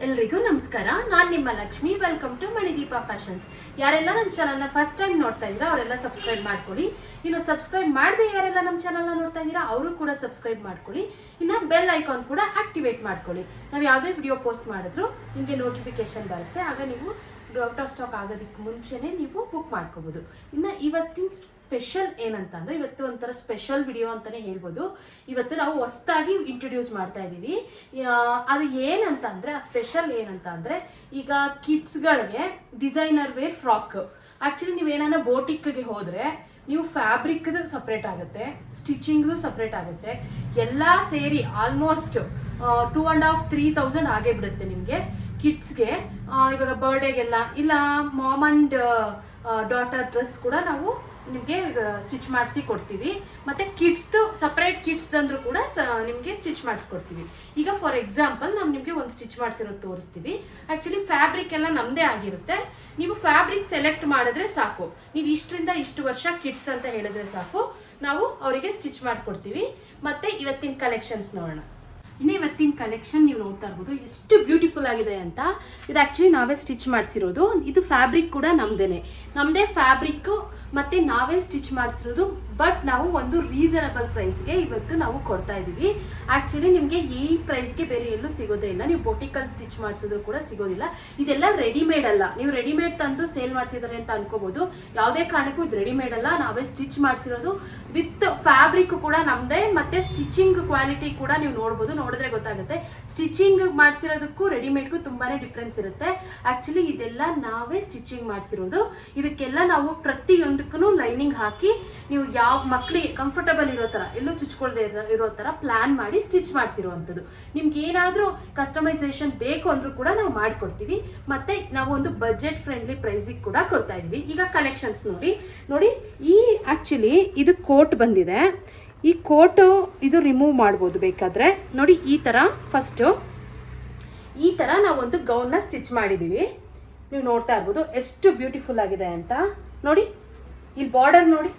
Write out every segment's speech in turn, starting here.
ಎಲ್ರಿಗೂ ನಮಸ್ಕಾರ. ನಾನು ನಿಮ್ಮ Lakshmi. Welcome to Manideepa fashions ಯಾರೆಲ್ಲ ನಮ್ಮ ಚಾನಲ್ನ ಫಸ್ಟ್ ಟೈಮ್ ನೋಡ್ತಾ ಇದ್ದೀರಾ ಅವರೆಲ್ಲ ಸಬ್ಸ್ಕ್ರೈಬ್ ಮಾಡ್ಕೊಳ್ಳಿ. ಇನ್ನು ಸಬ್ಸ್ಕ್ರೈಬ್ ಮಾಡದೆ ಯಾರೆಲ್ಲ ನಮ್ಮ ಚಾನಲ್ನ ನೋಡ್ತಾ ಇದ್ದೀರಾ ಅವರು ಕೂಡ ಸಬ್ಸ್ಕ್ರೈಬ್ ಮಾಡ್ಕೊಳ್ಳಿ. ಇನ್ನು ಬೆಲ್ ಐಕಾನ್ ಕೂಡ ಆಕ್ಟಿವೇಟ್ ಮಾಡ್ಕೊಳ್ಳಿ. ನಾವು ಯಾವುದೇ ವಿಡಿಯೋ ಪೋಸ್ಟ್ ಮಾಡಿದ್ರು ನಿಮಗೆ ನೋಟಿಫಿಕೇಶನ್ ಬರುತ್ತೆ. ಆಗ ನೀವು ಔಟ್ ಆಫ್ ಸ್ಟಾಕ್ ಆಗೋದಕ್ಕೆ ಮುಂಚೆನೇ ನೀವು ಬುಕ್ ಮಾಡ್ಕೋಬೋದು. ಇನ್ನು ಇವತ್ತಿನ ಸ್ಪೆಷಲ್ ಏನಂತ ಅಂದ್ರೆ ಇವತ್ತು ಒಂಥರ ಸ್ಪೆಷಲ್ ವಿಡಿಯೋ ಅಂತಾನೆ ಹೇಳ್ಬೋದು. ಇವತ್ತು ನಾವು ಹೊಸದಾಗಿ ಇಂಟ್ರೊಡ್ಯೂಸ್ ಮಾಡ್ತಾ ಇದ್ದೀವಿ. ಅದು ಏನಂತಂದ್ರೆ, ಆ ಸ್ಪೆಷಲ್ ಏನಂತ ಅಂದ್ರೆ ಈಗ ಕಿಡ್ಸ್ಗಳಿಗೆ ಡಿಸೈನರ್ ವೇರ್ ಫ್ರಾಕ್ ಆಕ್ಚುಲಿ ನೀವೇನಾನ ಬೋಟಿಕ್ಗೆ ಹೋದ್ರೆ, ನೀವು ಫ್ಯಾಬ್ರಿಕ್ದು ಸಪ್ರೇಟ್ ಆಗುತ್ತೆ ಸ್ಟಿಚಿಂಗ್ದು ಸಪ್ರೇಟ್ ಆಗುತ್ತೆ. ಎಲ್ಲ ಸೇರಿ almost two and half three thousand ಆಗೇ ಬಿಡುತ್ತೆ ನಿಮಗೆ ಕಿಡ್ಸ್ಗೆ. ಇವಾಗ ಬರ್ಡೇಗೆಲ್ಲ ಇಲ್ಲ ಮಾಮ್ ಅಂಡ್ ಡಾಟರ್ ಡ್ರೆಸ್ ಕೂಡ ನಾವು ನಿಮಗೆ ಸ್ಟಿಚ್ ಮಾಡಿಸಿ ಕೊಡ್ತೀವಿ. ಮತ್ತು ಕಿಡ್ಸ್ದು ಸಪ್ರೇಟ್ ಕಿಡ್ಸ್ ಕೂಡ ಸ, ನಿಮಗೆ ಸ್ಟಿಚ್ ಮಾಡಿಸ್ಕೊಡ್ತೀವಿ. ಈಗ ಫಾರ್ ಎಕ್ಸಾಂಪಲ್ ನಾವು ನಿಮಗೆ ಒಂದು ಸ್ಟಿಚ್ ಮಾಡಿಸಿರೋದು ತೋರಿಸ್ತೀವಿ. ಆ್ಯಕ್ಚುಲಿ ಫ್ಯಾಬ್ರಿಕ್ ಎಲ್ಲ ನಮ್ಮದೇ ಆಗಿರುತ್ತೆ. ನೀವು ಫ್ಯಾಬ್ರಿಕ್ ಸೆಲೆಕ್ಟ್ ಮಾಡಿದ್ರೆ ಸಾಕು. ನೀವು ಇಷ್ಟರಿಂದ ಇಷ್ಟು ವರ್ಷ ಕಿಡ್ಸ್ ಅಂತ ಹೇಳಿದ್ರೆ ಸಾಕು. ನಾವು ಅವರಿಗೆ ಸ್ಟಿಚ್ ಮಾಡಿಕೊಡ್ತೀವಿ. ಮತ್ತು ಇವತ್ತಿನ ಕಲೆಕ್ಷನ್ಸ್ ನೋಡೋಣ. ಇನ್ನು ಇವತ್ತಿನ ಕಲೆಕ್ಷನ್ ನೀವು ನೋಡ್ತಾ ಇರ್ಬೋದು. ಎಷ್ಟು ಬ್ಯೂಟಿಫುಲ್ ಆಗಿದೆ ಅಂತ. ಇದು ಆ್ಯಕ್ಚುಲಿ ನಾವೇ ಸ್ಟಿಚ್ ಮಾಡಿಸಿರೋದು. ಇದು ಫ್ಯಾಬ್ರಿಕ್ ಕೂಡ ನಮ್ದೇನೆ. ನಮ್ಮದೇ ಫ್ಯಾಬ್ರಿಕ್ಕು ಮತ್ತು ನಾವೇ ಸ್ಟಿಚ್ ಮಾಡಿಸಿರೋದು. ಬಟ್ ನಾವು ಒಂದು ರೀಸನಬಲ್ ಪ್ರೈಸ್ಗೆ ಇವತ್ತು ನಾವು ಕೊಡ್ತಾ ಇದ್ದೀವಿ ಆ್ಯಕ್ಚುಲಿ ನಿಮಗೆ ಈ ಪ್ರೈಸ್ಗೆ ಬೇರೆ ಎಲ್ಲೂ ಸಿಗೋದೇ ಇಲ್ಲ. ನೀವು ಬೊಟಿಕಲ್ ಸ್ಟಿಚ್ ಮಾಡಿಸಿದ್ರು ಕೂಡ ಸಿಗೋದಿಲ್ಲ. ಇದೆಲ್ಲ ರೆಡಿಮೇಡ್ ಅಲ್ಲ. ನೀವು ರೆಡಿಮೇಡ್ ತಂದು ಸೇಲ್ ಮಾಡ್ತಿದ್ದಾರೆ ಅಂತ ಅನ್ಕೋಬೋದು. ಯಾವುದೇ ಕಾರಣಕ್ಕೂ ಇದು ರೆಡಿಮೇಡ್ ಅಲ್ಲ. ನಾವೇ ಸ್ಟಿಚ್ ಮಾಡಿಸಿರೋದು. ವಿತ್ ಫ್ಯಾಬ್ರಿಕ್ ಕೂಡ ನಮ್ಮದೇ ಮತ್ತೆ ಸ್ಟಿಚಿಂಗ್ ಕ್ವಾಲಿಟಿ ಕೂಡ ನೀವು ನೋಡ್ಬೋದು. ನೋಡಿದ್ರೆ ಗೊತ್ತಾಗುತ್ತೆ. ಸ್ಟಿಚಿಂಗ್ ಮಾಡಿಸಿರೋದಕ್ಕೂ ರೆಡಿಮೇಡ್ಗೂ ತುಂಬಾನೇ ಡಿಫ್ರೆನ್ಸ್ ಇರುತ್ತೆ. ಆಕ್ಚುಲಿ ಇದೆಲ್ಲ ನಾವೇ ಸ್ಟಿಚಿಂಗ್ ಮಾಡಿಸಿರೋದು. ಇದಕ್ಕೆಲ್ಲ ನಾವು ಪ್ರತಿಯೊಂದಕ್ಕೂ ಲೈನಿಂಗ್ ಹಾಕಿ ನೀವು ಯಾವ ಮಕ್ಕಳಿಗೆ ಕಂಫರ್ಟಬಲ್ ಇರೋ ಥರ, ಎಲ್ಲೂ ಚುಚ್ಕೊಳ್ದೆ ಇರೋ- ಥರ ಪ್ಲಾನ್ ಮಾಡಿ ಸ್ಟಿಚ್ ಮಾಡಿಸಿರುವಂಥದ್ದು. ನಿಮ್ಗೆ ಏನಾದರೂ ಕಸ್ಟಮೈಸೇಷನ್ ಬೇಕು ಅಂದರೂ ಕೂಡ ನಾವು ಮಾಡಿಕೊಡ್ತೀವಿ. ಮತ್ತೆ ನಾವು ಒಂದು ಬಜೆಟ್ ಫ್ರೆಂಡ್ಲಿ ಪ್ರೈಸಿಗೆ ಕೂಡ ಕೊಡ್ತಾ ಇದೀವಿ. ಈಗ ಕಲೆಕ್ಷನ್ಸ್ ನೋಡಿ. ನೋಡಿ, ಈ ಆ್ಯಕ್ಚುಲಿ ಇದು ಕೋಟ್ ಬಂದಿದೆ. ಈ ಕೋಟು ಇದು ರಿಮೂವ್ ಮಾಡ್ಬೋದು ಬೇಕಾದರೆ. ನೋಡಿ, ಈ ಥರ ಫಸ್ಟು ಈ ಥರ ನಾವೊಂದು ಗೌನ್ನ ಸ್ಟಿಚ್ ಮಾಡಿದ್ದೀವಿ ನೀವು ನೋಡ್ತಾ ಇರ್ಬೋದು, ಎಷ್ಟು ಬ್ಯೂಟಿಫುಲ್ ಆಗಿದೆ ಅಂತ. ನೋಡಿ, ಇಲ್ಲಿ ಬಾರ್ಡರ್ ನೋಡಿ.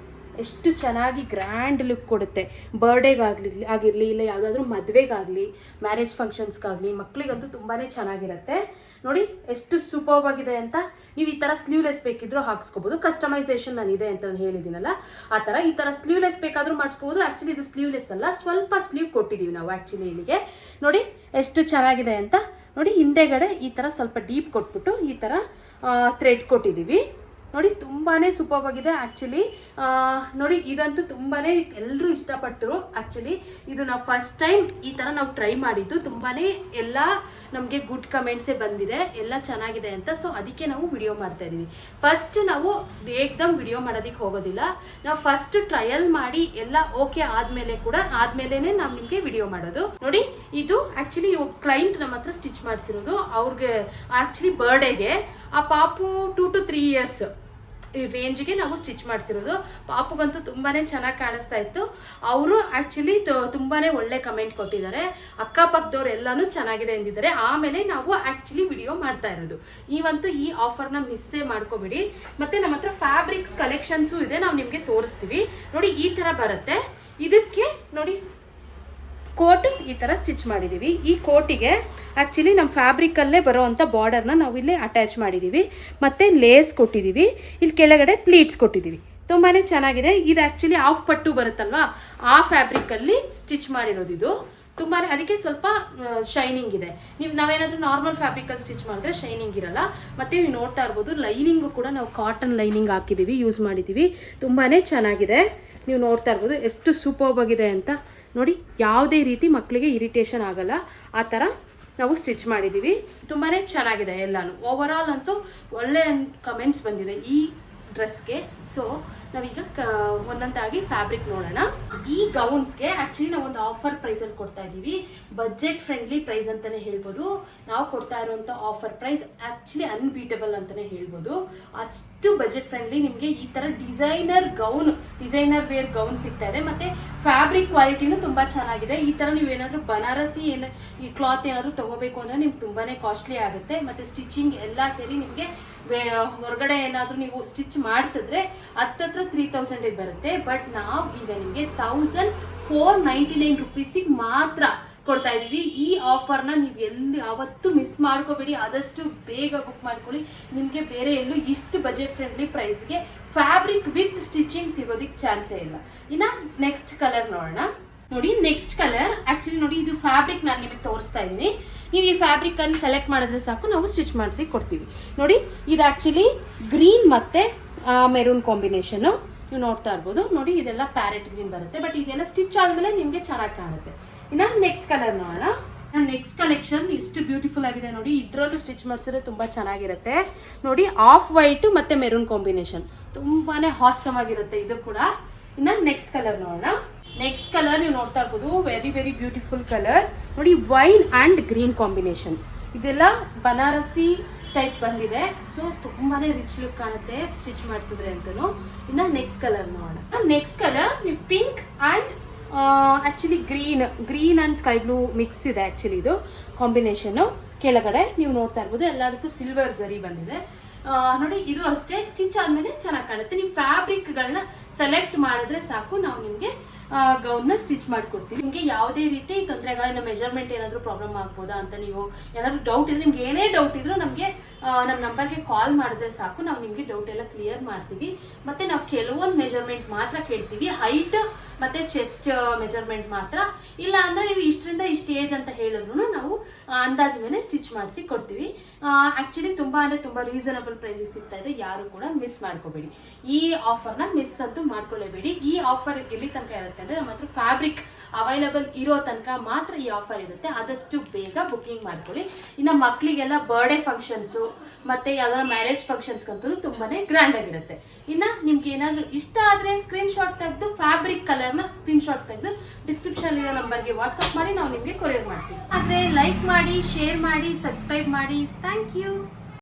ಎಷ್ಟು ಚೆನ್ನಾಗಿ ಗ್ರ್ಯಾಂಡ್ ಲುಕ್ ಕೊಡುತ್ತೆ. ಬರ್ಡೇಗಾಗಲಿ ಆಗಿರಲಿ, ಇಲ್ಲ ಯಾವುದಾದ್ರೂ ಮದುವೆಗಾಗಲಿ ಮ್ಯಾರೇಜ್ ಫಂಕ್ಷನ್ಸ್ಗಾಗಲಿ ಮಕ್ಕಳಿಗಂತೂ ತುಂಬಾ ಚೆನ್ನಾಗಿರುತ್ತೆ. ನೋಡಿ, ಎಷ್ಟು ಸೂಪರ್ಬ್ ಆಗಿದೆ ಅಂತ ನೀವು ಈ ಥರ ಸ್ಲೀವ್ಲೆಸ್ ಬೇಕಿದ್ರೂ ಹಾಕ್ಸ್ಕೋಬೋದು. ಕಸ್ಟಮೈಸೇಷನ್ ನಾನು ಇದೆ ಅಂತ ನಾನು ಹೇಳಿದ್ದೀನಲ್ಲ, ಆ ಥರ ಈ ಥರ ಸ್ಲೀವ್ಲೆಸ್ ಬೇಕಾದರೂ ಮಾಡಿಸ್ಕೋಬೋದು. ಆ್ಯಕ್ಚುಲಿ ಇದು ಸ್ಲೀವ್ಲೆಸ್ ಅಲ್ಲ, ಸ್ವಲ್ಪ ಸ್ಲೀವ್ ಕೊಟ್ಟಿದ್ದೀವಿ ನಾವು ಆ್ಯಕ್ಚುಲಿ ಇಲ್ಲಿಗೆ. ನೋಡಿ, ಎಷ್ಟು ಚೆನ್ನಾಗಿದೆ ಅಂತ. ನೋಡಿ, ಹಿಂದೆಗಡೆ ಈ ಥರ ಸ್ವಲ್ಪ ಡೀಪ್ ಕೊಟ್ಬಿಟ್ಟು ಈ ಥರ ಥ್ರೆಡ್ ಕೊಟ್ಟಿದ್ದೀವಿ ನೋಡಿ ತುಂಬಾ ಸೂಪರ್ ಆಗಿದೆ ಆ್ಯಕ್ಚುಲಿ ನೋಡಿ, ಇದಂತೂ ತುಂಬಾ ಎಲ್ಲರೂ ಇಷ್ಟಪಟ್ಟರು ಆ್ಯಕ್ಚುಲಿ ಇದು ನಾವು ಫಸ್ಟ್ ಟೈಮ್ ಈ ಥರ ನಾವು ಟ್ರೈ ಮಾಡಿದ್ದು. ತುಂಬಾ ಎಲ್ಲ ನಮಗೆ ಗುಡ್ ಕಮೆಂಟ್ಸೇ ಬಂದಿದೆ. ಎಲ್ಲ ಚೆನ್ನಾಗಿದೆ ಅಂತ. ಸೊ ಅದಕ್ಕೆ ನಾವು ವಿಡಿಯೋ ಮಾಡ್ತಾ ಇದ್ದೀವಿ. ಫಸ್ಟ್ ನಾವು ಏಕ್ದಮ್ ವಿಡಿಯೋ ಮಾಡೋದಕ್ಕೆ ಹೋಗೋದಿಲ್ಲ. ನಾವು ಫಸ್ಟ್ ಟ್ರಯಲ್ ಮಾಡಿ ಎಲ್ಲ ಓಕೆ ಆದಮೇಲೆ ಕೂಡ ಆದಮೇಲೆ ನಾವು ನಿಮಗೆ ವಿಡಿಯೋ ಮಾಡೋದು. ನೋಡಿ, ಇದು ಆ್ಯಕ್ಚುಲಿ ಕ್ಲೈಂಟ್ ನಮ್ಮ ಹತ್ರ ಸ್ಟಿಚ್ ಮಾಡಿಸಿರೋದು. ಅವ್ರಿಗೆ ಆ್ಯಕ್ಚುಲಿ ಬರ್ಡೇಗೆ ಆ ಪಾಪು ಟೂ ಟು ತ್ರೀ ಇಯರ್ಸ್ ರೇಂಜ್ಗೆ ನಾವು ಸ್ಟಿಚ್ ಮಾಡಿಸಿರೋದು. ಪಾಪುಗಂತೂ ತುಂಬಾ ಚೆನ್ನಾಗಿ ಕಾಣಿಸ್ತಾ ಇತ್ತು. ಅವರು ಆ್ಯಕ್ಚುಲಿ ತುಂಬಾ ಒಳ್ಳೆ ಕಮೆಂಟ್ ಕೊಟ್ಟಿದ್ದಾರೆ. ಅಕ್ಕಪಕ್ಕದವ್ರು ಎಲ್ಲನೂ ಚೆನ್ನಾಗಿದೆ ಎಂದಿದ್ದಾರೆ. ಆಮೇಲೆ ನಾವು ಆ್ಯಕ್ಚುಲಿ ವಿಡಿಯೋ ಮಾಡ್ತಾ ಇರೋದು. ನೀವಂತೂ ಈ ಆಫರ್ನ ಮಿಸ್ಸೇ ಮಾಡ್ಕೋಬೇಡಿ. ಮತ್ತು ನಮ್ಮ ಹತ್ರ ಫ್ಯಾಬ್ರಿಕ್ಸ್ ಕಲೆಕ್ಷನ್ಸು ಇದೆ, ನಾವು ನಿಮಗೆ ತೋರಿಸ್ತೀವಿ. ನೋಡಿ, ಈ ಥರ ಬರುತ್ತೆ. ಇದಕ್ಕೆ ನೋಡಿ ಕೋಟು ಈ ಥರ ಸ್ಟಿಚ್ ಮಾಡಿದ್ದೀವಿ ಈ ಕೋಟಿಗೆ ಆ್ಯಕ್ಚುಲಿ ನಮ್ಮ ಫ್ಯಾಬ್ರಿಕಲ್ಲೇ ಬರೋವಂಥ ಬಾರ್ಡರ್ನ ನಾವು ಇಲ್ಲಿ ಅಟ್ಯಾಚ್ ಮಾಡಿದ್ದೀವಿ ಮತ್ತು ಲೇಸ್ ಕೊಟ್ಟಿದ್ದೀವಿ ಇಲ್ಲಿ ಕೆಳಗಡೆ ಪ್ಲೀಟ್ಸ್ ಕೊಟ್ಟಿದ್ದೀವಿ ತುಂಬಾ ಚೆನ್ನಾಗಿದೆ. ಇದು ಆ್ಯಕ್ಚುಲಿ ಆಫ್ ಪಟ್ಟು ಬರುತ್ತಲ್ವಾ? ಆ ಫ್ಯಾಬ್ರಿಕಲ್ಲಿ ಸ್ಟಿಚ್ ಮಾಡಿರೋದು ಇದು. ತುಂಬಾ ಅದಕ್ಕೆ ಸ್ವಲ್ಪ ಶೈನಿಂಗ್ ಇದೆ. ನೀವು, ನಾವೇನಾದರೂ ನಾರ್ಮಲ್ ಫ್ಯಾಬ್ರಿಕಲ್ಲಿ ಸ್ಟಿಚ್ ಮಾಡಿದ್ರೆ ಶೈನಿಂಗ್ ಇರಲ್ಲ. ಮತ್ತು ನೀವು ನೋಡ್ತಾ ಇರ್ಬೋದು ಲೈನಿಂಗು ಕೂಡ ನಾವು ಕಾಟನ್ ಲೈನಿಂಗ್ ಹಾಕಿದ್ದೀವಿ ಯೂಸ್ ಮಾಡಿದ್ದೀವಿ ತುಂಬಾ ಚೆನ್ನಾಗಿದೆ. ನೀವು ನೋಡ್ತಾ ಇರ್ಬೋದು, ಎಷ್ಟು ಸೂಪರ್ಬ್ ಆಗಿದೆ ಅಂತ. ನೋಡಿ, ಯಾವುದೇ ರೀತಿ ಮಕ್ಕಳಿಗೆ ಇರಿಟೇಷನ್ ಆಗಲ್ಲ. ಆ ಥರ ನಾವು ಸ್ಟಿಚ್ ಮಾಡಿದ್ದೀವಿ ತುಂಬಾ ಚೆನ್ನಾಗಿದೆ ಎಲ್ಲನೂ. ಓವರ್ ಆಲ್ ಅಂತೂ ಒಳ್ಳೆಯ ಕಮೆಂಟ್ಸ್ ಬಂದಿದೆ ಈ ಡ್ರೆಸ್ಗೆ ಸೊ ನಾವೀಗ ಒಂದೊಂದಾಗಿ ಫ್ಯಾಬ್ರಿಕ್ ನೋಡೋಣ. ಈ ಗೌನ್ಸ್ಗೆ ಆ್ಯಕ್ಚುಲಿ ನಾವು ಒಂದು ಆಫರ್ ಪ್ರೈಸಲ್ಲಿ ಕೊಡ್ತಾ ಇದ್ದೀವಿ. ಬಜೆಟ್ ಫ್ರೆಂಡ್ಲಿ ಪ್ರೈಸ್ ಅಂತಲೇ ಹೇಳ್ಬೋದು. ನಾವು ಕೊಡ್ತಾ ಇರುವಂಥ ಆಫರ್ ಪ್ರೈಸ್ ಆ್ಯಕ್ಚುಲಿ ಅನ್ಬೀಟಬಲ್ ಅಂತಲೇ ಹೇಳ್ಬೋದು. ಅಷ್ಟು ಬಜೆಟ್ ಫ್ರೆಂಡ್ಲಿ ನಿಮಗೆ ಈ ಥರ designer gown designer wear gown ಸಿಗ್ತಾ ಇದೆ. ಮತ್ತು ಫ್ಯಾಬ್ರಿಕ್ ಕ್ವಾಲಿಟಿನೂ ತುಂಬ ಚೆನ್ನಾಗಿದೆ. ಈ ಥರ ನೀವು ಏನಾದರೂ ಬನಾರಸಿ ಏನ ಈ ಕ್ಲಾತ್ ಏನಾದರೂ ತಗೋಬೇಕು ಅಂದ್ರೆ ನಿಮ್ಗೆ ತುಂಬಾ ಕಾಸ್ಟ್ಲಿ ಆಗುತ್ತೆ. ಮತ್ತು ಸ್ಟಿಚಿಂಗ್ ಎಲ್ಲ ಸೇರಿ ನಿಮಗೆ ಹೊರಗಡೆ ಏನಾದರೂ ನೀವು ಸ್ಟಿಚ್ ಮಾಡಿಸಿದ್ರೆ ಹತ್ತತ್ರ ತ್ರೀ ತೌಸಂಡಿಗೆ ಬರುತ್ತೆ. ಬಟ್ ನಾವು ಈಗ ನಿಮಗೆ ತೌಸಂಡ್ ಫೋರ್ ನೈಂಟಿ ನೈನ್ ರುಪೀಸಿಗೆ ಮಾತ್ರ ಕೊಡ್ತಾ ಇದೀವಿ ಈ ಆಫರ್ನ ನೀವು ಎಲ್ಲಿ, ಯಾವತ್ತೂ ಮಿಸ್ ಮಾಡ್ಕೋಬೇಡಿ. ಆದಷ್ಟು ಬೇಗ ಬುಕ್ ಮಾಡ್ಕೊಳ್ಳಿ. ನಿಮಗೆ ಬೇರೆ ಎಲ್ಲೂ ಇಷ್ಟು ಬಜೆಟ್ ಫ್ರೆಂಡ್ಲಿ ಪ್ರೈಸ್ಗೆ ಫ್ಯಾಬ್ರಿಕ್ ವಿತ್ ಸ್ಟಿಚಿಂಗ್ ಸಿಗೋದಕ್ಕೆ ಚಾನ್ಸೇ ಇಲ್ಲ. ಇನ್ನು ನೆಕ್ಸ್ಟ್ ಕಲರ್ ನೋಡೋಣ. ನೋಡಿ ನೆಕ್ಸ್ಟ್ ಕಲರ್ ಆಕ್ಚುಲಿ ನೋಡಿ, ಇದು ಫ್ಯಾಬ್ರಿಕ್ ನಾನು ನಿಮಗೆ ತೋರಿಸ್ತಾ ಇದ್ದೀನಿ. ನೀವು ಈ ಫ್ಯಾಬ್ರಿಕ್ ಅಲ್ಲಿ ಸೆಲೆಕ್ಟ್ ಮಾಡಿದ್ರೆ ಸಾಕು, ನಾವು ಸ್ಟಿಚ್ ಮಾಡಿಸಿ ಕೊಡ್ತೀವಿ. ನೋಡಿ, ಇದು ಆ್ಯಕ್ಚುಲಿ ಗ್ರೀನ್ ಮತ್ತೆ ಮೆರೂನ್ ಕಾಂಬಿನೇಷನು ನೀವು ನೋಡ್ತಾ ಇರ್ಬೋದು. ನೋಡಿ, ಇದೆಲ್ಲ ಪ್ಯಾರೆಟ್ ಗ್ರೀನ್ ಬರುತ್ತೆ. ಬಟ್ ಇದೆಲ್ಲ ಸ್ಟಿಚ್ ಆದಮೇಲೆ ನಿಮಗೆ ಚೆನ್ನಾಗಿ ಕಾಣುತ್ತೆ. ಇನ್ನು ನೆಕ್ಸ್ಟ್ ಕಲರ್ ನೋಡೋಣ. ನೆಕ್ಸ್ಟ್ ಕಲೆಕ್ಷನ್ ಎಷ್ಟು ಬ್ಯೂಟಿಫುಲ್ ಆಗಿದೆ ನೋಡಿ. ಇದರಲ್ಲೂ ಸ್ಟಿಚ್ ಮಾಡಿಸಿದ್ರೆ ತುಂಬ ಚೆನ್ನಾಗಿರುತ್ತೆ. ನೋಡಿ ಆಫ್ ವೈಟು ಮತ್ತು ಮೆರೂನ್ ಕಾಂಬಿನೇಷನ್ ತುಂಬಾ ಹಾಸಮ್ ಆಗಿರುತ್ತೆ ಇದು ಕೂಡ. ಇನ್ನು ನೆಕ್ಸ್ಟ್ ಕಲರ್ ನೋಡೋಣ. ನೆಕ್ಸ್ಟ್ ಕಲರ್ ನೀವು ನೋಡ್ತಾ ಇರ್ಬೋದು. ವೆರಿ ವೆರಿ ಬ್ಯೂಟಿಫುಲ್ ಕಲರ್ ನೋಡಿ ವೈನ್ ಆ್ಯಂಡ್ ಗ್ರೀನ್ ಕಾಂಬಿನೇಷನ್ ಇದೆಲ್ಲ ಬನಾರಸಿ ಟೈಪ್ ಬಂದಿದೆ. ಸೊ ತುಂಬಾನೇ ರಿಚ್ ಲುಕ್ ಕಾಣುತ್ತೆ. ಸ್ಟಿಚ್ ಮಾಡಿಸಿದ್ರೆ ಅಂತಲೂ ಇನ್ನು ನೆಕ್ಸ್ಟ್ ಕಲರ್ ನೋಡೋಣ. ನೆಕ್ಸ್ಟ್ ಕಲರ್ ನೀವು pink and actually green green and sky blue mix ಇದೆ ಆ್ಯಕ್ಚುಲಿ ಇದು ಕಾಂಬಿನೇಷನ್ನು ಕೆಳಗಡೆ ನೀವು ನೋಡ್ತಾ ಇರ್ಬೋದು. ಎಲ್ಲದಕ್ಕೂ ಸಿಲ್ವರ್ ಜರಿ ಬಂದಿದೆ. ನೋಡಿ, ಇದು ಅಷ್ಟೇ. ಸ್ಟಿಚ್ ಆದಮೇಲೆ ಚೆನ್ನಾಗಿ ಕಾಣುತ್ತೆ. ನೀವು ಫ್ಯಾಬ್ರಿಕ್ಗಳನ್ನ ಸೆಲೆಕ್ಟ್ ಮಾಡಿದ್ರೆ ಸಾಕು. ನಾವು ನಿಮಗೆ ಗೌನ್ನ ಸ್ಟಿಚ್ ಮಾಡ್ಕೊಡ್ತೀವಿ. ನಿಮಗೆ ಯಾವುದೇ ರೀತಿ ತೊಂದರೆಗಳಿಂದ ಮೆಜರ್ಮೆಂಟ್ ಏನಾದರೂ ಪ್ರಾಬ್ಲಮ್ ಆಗ್ಬೋದಾ ಅಂತ ನೀವು ಏನಾದರೂ ಡೌಟ್ ಇದ್ರೆ, ನಿಮ್ಗೆ ಏನೇ ಡೌಟ್ ಇದ್ರೂ ನಮಗೆ ನಮ್ಮ ನಂಬರ್ಗೆ ಕಾಲ್ ಮಾಡಿದ್ರೆ ಸಾಕು. ನಾವು ನಿಮಗೆ ಡೌಟ್ ಎಲ್ಲ ಕ್ಲಿಯರ್ ಮಾಡ್ತೀವಿ. ಮತ್ತು ನಾವು ಕೆಲವೊಂದು ಮೆಜರ್ಮೆಂಟ್ ಮಾತ್ರ ಕೇಳ್ತೀವಿ. ಹೈಟ್ ಮತ್ತು ಚೆಸ್ಟ್ ಮೆಜರ್ಮೆಂಟ್ ಮಾತ್ರ. ಇಲ್ಲ ಅಂದ್ರೆ ನೀವು ಇಷ್ಟರಿಂದ ಇಷ್ಟು ಏಜ್ ಅಂತ ಹೇಳಿದ್ರು ನಾವು ಅಂದಾಜು ಮೇಲೆ ಸ್ಟಿಚ್ ಮಾಡಿಸಿ ಕೊಡ್ತೀವಿ. ಆಕ್ಚುಲಿ ತುಂಬ ಅಂದ್ರೆ ತುಂಬ ರೀಸನಬಲ್ ಪ್ರೈಸಿಗೆ ಸಿಗ್ತಾ ಇದೆ. ಯಾರು ಕೂಡ ಮಿಸ್ ಮಾಡ್ಕೋಬೇಡಿ. ಈ ಆಫರ್ನ ಮಿಸ್ ಅಂತೂ ಮಾಡ್ಕೊಳ್ಳೇಬೇಡಿ ಈ ಆಫರ್ ಎಲ್ಲಿ ತನಕ ಇರುತ್ತೆ ಅಂದ್ರೆ ನಮ್ಮ ಹತ್ರ ಫ್ಯಾಬ್ರಿಕ್ ಅವೈಲಬಲ್ ಇರೋ ತನಕ ಮಾತ್ರ ಈ ಆಫರ್ ಇರುತ್ತೆ. ಆದಷ್ಟು ಬೇಗ ಬುಕ್ಕಿಂಗ್ ಮಾಡ್ಕೊಳ್ಳಿ. ಇನ್ನು ಮಕ್ಕಳಿಗೆಲ್ಲ ಬರ್ಡೇ ಫಂಕ್ಷನ್ಸು ಮತ್ತು ಯಾವ್ದಾರ ಮ್ಯಾರೇಜ್ ಫಂಕ್ಷನ್ಸ್ಗಂತೂ ತುಂಬಾ ಗ್ರ್ಯಾಂಡ್ ಆಗಿರುತ್ತೆ. ಇನ್ನು ನಿಮ್ಗೆ ಏನಾದರೂ ಇಷ್ಟ ಆದರೆ ಸ್ಕ್ರೀನ್ಶಾಟ್ ತೆಗೆದು ಫ್ಯಾಬ್ರಿಕ್ ಕಲರ್ನ ಸ್ಕ್ರೀನ್ಶಾಟ್ ತೆಗೆದು ಡಿಸ್ಕ್ರಿಪ್ಷನ್ ಇರೋ ನಂಬರ್ಗೆ ವಾಟ್ಸಪ್ ಮಾಡಿ ನಾವು ನಿಮಗೆ ಕೊರಿಯರ್ ಮಾಡ್ತೀವಿ. ಆದರೆ ಲೈಕ್ ಮಾಡಿ ಶೇರ್ ಮಾಡಿ ಸಬ್ಸ್ಕ್ರೈಬ್ ಮಾಡಿ. Thank you